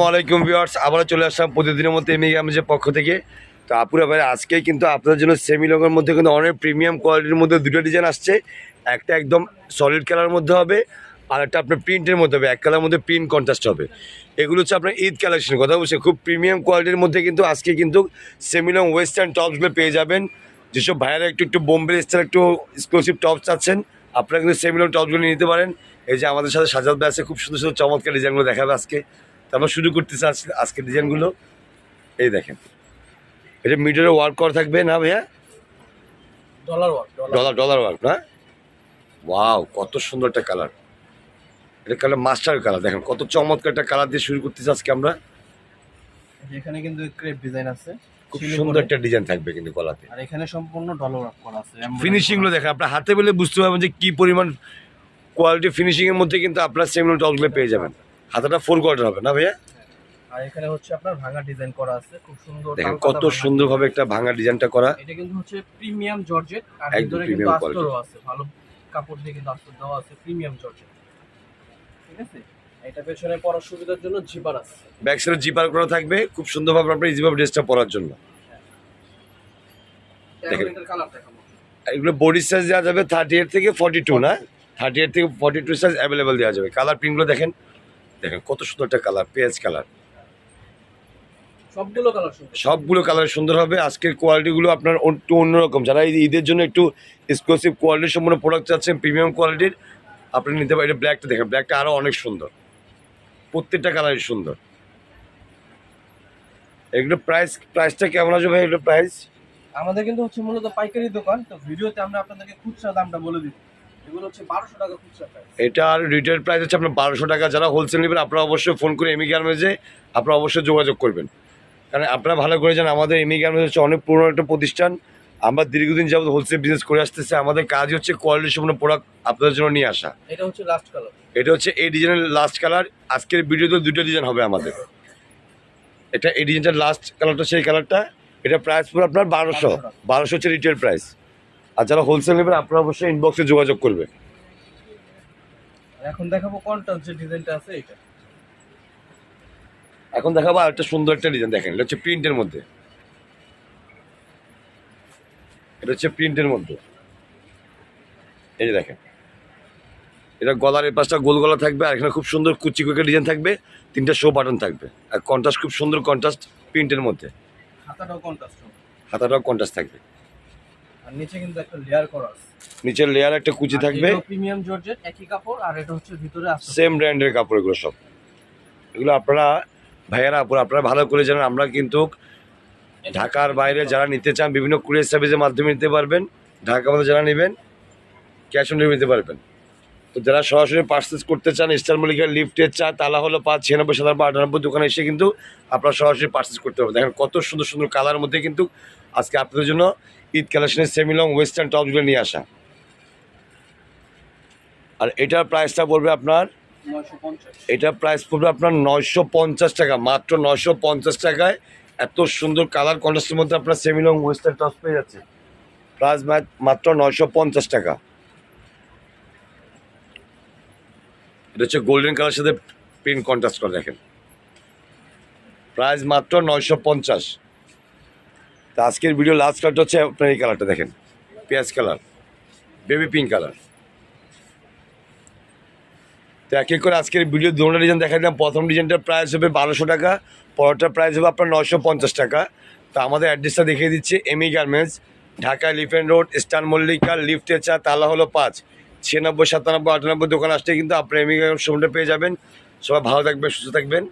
আসসালামাইকুম ভিউয়ার্স, আবারও চলে আসলাম প্রতিদিনের মধ্যে এমনি গ্রামের পক্ষ থেকে। তো আপুরা ভাই আজকে কিন্তু আপনাদের জন্য সেমি লংয়ের মধ্যে কিন্তু অনেক প্রিমিয়াম কোয়ালিটির মধ্যে দুটো ডিজাইন আসছে। একটা একদম সলিড কালার মধ্যে হবে, আর একটা আপনার প্রিন্টের মধ্যে হবে, এক কালার মধ্যে প্রিন্ট কন্ট্রাস্ট হবে। এগুলো হচ্ছে আপনার ঈদ কালেকশন কথা বলছে, খুব প্রিমিয়াম কোয়ালিটির মধ্যে কিন্তু আজকে কিন্তু সেমি লং ওয়েস্টার্ন টপসগুলো পেয়ে যাবেন। যেসব ভাইয়ারা একটু একটু বোম্বে স্টাইল একটু এক্সক্লুসিভ টপস চাচ্ছেন, আপনারা কিন্তু সেমি লং টপসগুলো নিয়ে নিতে পারেন। এই যে আমাদের সাথে সাজাদ আছে, খুব সুন্দর সুন্দর চমৎকার ডিজাইনগুলো দেখাবে আজকে। তো আমরা শুরু করতেছি আজকে আজকের ডিজাইনগুলো। এই দেখেন। এটা মিটারে ওয়ার্ক করা থাকবে না ভাইয়া? Dollar work dollar dollar work না? ওয়াও কত সুন্দর একটা কালার এটা কালার মাস্টার কালার দেখেন কত চমৎকার একটা কালার দিয়ে শুরু করতেছি আজকে আমরা। এখানে কিন্তু ক্রেপ ডিজাইন আছে। খুব সুন্দর একটা ডিজাইন থাকবে কিন্তু গলাতে। আর এখানে সম্পূর্ণ ডলার ওয়ার্ক করা আছে embroidery ফিনিশিংগুলো দেখেন আপনার হাতে পেলে বুঝতে পারবেন যে কী পরিমাণ কোয়ালিটি ফিনিশিংয়ের মধ্যে কিন্তু আপনার সেমিনো টপগুলো পেয়ে যাবেন। হাতাটা ফোর কোয়ার্টার হবে না ভাইয়া? আর এখানে হচ্ছে আপনার ভাঙা ডিজাইন করা আছে খুব সুন্দর দেখেন কত সুন্দরভাবে একটা ভাঙা ডিজাইনটা করা। এটা কিন্তু হচ্ছে প্রিমিয়াম জর্জেট আর ভিতরে কিন্তু আস্তরও আছে ভালো কাপড় দিয়ে কিন্তু আস্তর দেওয়া আছে প্রিমিয়াম জর্জেট। ঠিক আছে? এটা পেছনে পরার সুবিধার জন্য জিপার আছে। ব্যাক সাইডে জিপার করা থাকবে খুব সুন্দরভাবে ইজিভাবে ড্রেসটা পরার জন্য। দেখেন। দেখাবো। এগুলো বডি সাইজ দেওয়া যাবে থার্টি এইট থেকে ফর্টি টু না? থার্টি এইট থেকে ফর্টি টু সাইজ অ্যাভেলেবেল দেওয়া যাবে। কালার প্রিন্টগুলো দেখেন। দেখেন কত সুন্দর একটা কালার পেঁয়াজ কালার। সবগুলো কালার সুন্দর। সবগুলো কালার সুন্দর হবে। আজকের কোয়ালিটিগুলো আপনার একটু অন্যরকম। যারা ঈদের জন্য একটু এক্সক্লুসিভ কোয়ালিটির সম্পূর্ণ প্রোডাক্ট চাচ্ছেন প্রিমিয়াম কোয়ালিটির আপনি নিতে পারেন। এটা ব্ল্যাকটা দেখেন ব্ল্যাকটা আরও অনেক সুন্দর। প্রত্যেকটা কালারই সুন্দর। এগুলো প্রাইস প্রাইসটা কেমন আসবে ভাই? এগুলো প্রাইস আমাদের কিন্তু হচ্ছে মূলত পাইকারি দোকান। তো ভিডিওতে আমরা আপনাদেরকে খুচরা দামটা বলে দিই এটার রিটেল প্রাইস হচ্ছে আপনার বারোশো টাকা। যারা হোলসেল নেবেন আপনারা অবশ্যই ফোন করে এমি গার্মেন্টসে আপনারা অবশ্যই যোগাযোগ করবেন। কারণ আপনারা ভালো করে জানেন আমাদের এমি গার্মেন্টস হচ্ছে অনেক পুরনো একটা প্রতিষ্ঠান। আমরা দীর্ঘদিন যাবত হোলসেল বিজনেস করে আসতেছে। আমাদের কাজ হচ্ছে কোয়ালিটি সম্পূর্ণ প্রোডাক্ট আপনাদের জন্য নিয়ে আসা। এটা হচ্ছে লাস্ট কালার এটা হচ্ছে এই ডিজাইনের লাস্ট কালার আজকের ভিডিওতে দুটো ডিজাইন হবে আমাদের। এটা এই ডিজাইনটার লাস্ট কালারটা সেই কালারটা এটা প্রাইস পুরো আপনার বারোশো। বারোশো। হচ্ছে রিটেল প্রাইস আর যারা হোলসেল নেবেন আপনারা অবশ্যই ইনবক্সে যোগাযোগ করবে এখন দেখাবো কোনটা যে ডিজাইনটা আছে এটা এখন দেখাবো আর একটা সুন্দর একটা ডিজাইন দেখেন এটা হচ্ছে প্রিন্টের মধ্যে। এটা হচ্ছে প্রিন্টের মধ্যে। এই যে দেখেন। এটা গলার এই পাশটা গোল গলা থাকবে আর এখানে খুব সুন্দর কুচি কুচি ডিজাইন থাকবে। তিনটা শো বাটন থাকবে। আর কন্ট্রাস্ট খুব সুন্দর কন্ট্রাস্ট প্রিন্টের মধ্যে। হাতাটাও কন্ট্রাস্ট হাতাটাও কন্ট্রাস্ট থাকবে। আর নিচে কিন্তু একটা লেয়ার করা আছে। নিচের লেয়ার একটা কুচি থাকবে। প্রিমিয়াম জর্জেট একই কাপড় আর এটা হচ্ছে ভিতরে সেম ব্র্যান্ডের কাপড় এগুলো সব। এগুলো আপনারা ভাইয়ারা আপনারা ভালো করে জানেন আমরা কিন্তু ঢাকার বাইরে যারা নিতে চান বিভিন্ন কুরিয়ার সার্ভিসের মাধ্যমে নিতে পারবেন। ঢাকার মধ্যে যারা নেবেন ক্যাশ অন ডেলিভারি নিতে পারবেন। তো যারা সরাসরি পার্সেস করতে চান স্টার মল্লিকার লিফটের চা তালা হলো পাঁচ ছিয়ানব্বই সাতানব্বই আটানব্বই দোকানে এসে কিন্তু আপনারা সরাসরি পার্সেস করতে পারবেন। দেখেন কত সুন্দর সুন্দর কালার মধ্যে কিন্তু আজকে আপনাদের জন্য ঈদ কালেকশনের সেমিলং ওয়েস্টার্ন টপগুলো নিয়ে আসা। আর এটার প্রাইসটা পড়বে আপনার নয়শো পঞ্চাশ। এটা প্রাইস পড়বে আপনার নয়শো পঞ্চাশ টাকা মাত্র নয়শো পঞ্চাশ টাকায়। এত সুন্দর কালার কন্ট্রাস্টের মধ্যে আপনার সেমিলং ওয়েস্টার্ন টস পেয়ে যাচ্ছে। প্রাইস মাত্র নয়শো পঞ্চাশ টাকা। এটা হচ্ছে গোল্ডেন কালার সাথে প্রিন্ট কন্ট্রাস্ট করে দেখেন। প্রাইস মাত্র নয়শো পঞ্চাশ। তা আজকের ভিডিও লাস্ট কালারটা হচ্ছে আপনার এই কালারটা দেখেন। পেঁয়াজ কালার বেবি পিঙ্ক কালার তো এক এক করে আজকের ভিডিও দুটো ডিজাইন দেখা দিলাম। প্রথম ডিজাইনটার প্রাইস হবে বারোশো টাকা, পরেরটার প্রাইস হবে আপনার নশো পঞ্চাশ টাকা। তো আমাদের অ্যাড্রেসটা দেখিয়ে দিচ্ছে এমি গার্মেন্টস ঢাকা লিফেন রোড স্টার মল্লিকা লিফটের চা, তালা হলো পাঁচ। ছিয়ানব্বই, সাতানব্বই, আটানব্বই দোকান আসতে কিন্তু আপনার এমি গার্মেন্টস শোরুমটা পেয়ে যাবেন। সবাই ভালো থাকবেন, সুস্থ থাকবেন।